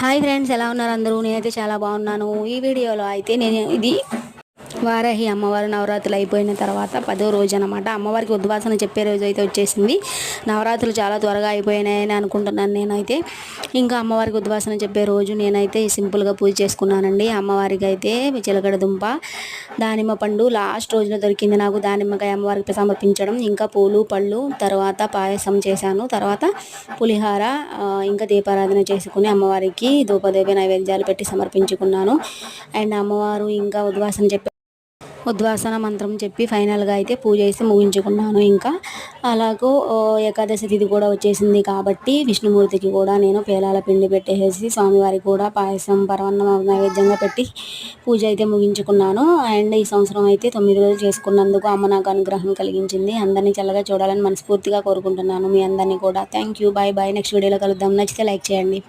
Hi friends ఎలా ఉన్నారు అందరూ? నేనైతే చాలా బాగున్నాను. ఈ వీడియోలో అయితే నేను ఇది వారాహి అమ్మవారు నవరాత్రులు అయిపోయిన తర్వాత పదో రోజు అనమాట అమ్మవారికి ఉద్వాసన చెప్పే రోజు అయితే వచ్చేసింది. నవరాత్రులు చాలా త్వరగా అయిపోయినాయని అనుకుంటున్నాను నేనైతే. ఇంకా అమ్మవారికి ఉద్వాసన చెప్పే రోజు నేనైతే సింపుల్గా పూజ చేసుకున్నానండి. అమ్మవారికి అయితే చిలకడ దుంప దానిమ్మ పండు లాస్ట్ రోజున దొరికింది నాకు. దానిమ్మకాయ అమ్మవారికి సమర్పించడం ఇంకా పూలు పళ్ళు తర్వాత పాయసం చేశాను. తర్వాత పులిహార ఇంకా దీపారాధన చేసుకుని అమ్మవారికి ధూపదేవి నైవేద్యాలు పెట్టి సమర్పించుకున్నాను. అండ్ అమ్మవారు ఇంకా ఉద్వాసన చెప్పి ఉద్వాసన మంత్రం చెప్పి ఫైనల్గా అయితే పూజ చేసి ముగించుకున్నాను ఇంకా. అలాగూ ఏకాదశి తిథి కూడా వచ్చేసింది కాబట్టి విష్ణుమూర్తికి కూడా నేను పేలాల పిండి పెట్టేసి స్వామివారికి కూడా పాయసం పరవన్నం నైవేద్యంగా పెట్టి పూజ అయితే ముగించుకున్నాను. అండ్ ఈ సంవత్సరం అయితే తొమ్మిది రోజులు చేసుకున్నందుకు అమ్మ నాకు అనుగ్రహం కలిగించింది. అందరినీ చల్లగా చూడాలని మనస్ఫూర్తిగా కోరుకుంటున్నాను మీ అందరినీ కూడా. Thank you bye bye next వీడియోలో కలుద్దాం. నచ్చితే లైక్ చేయండి.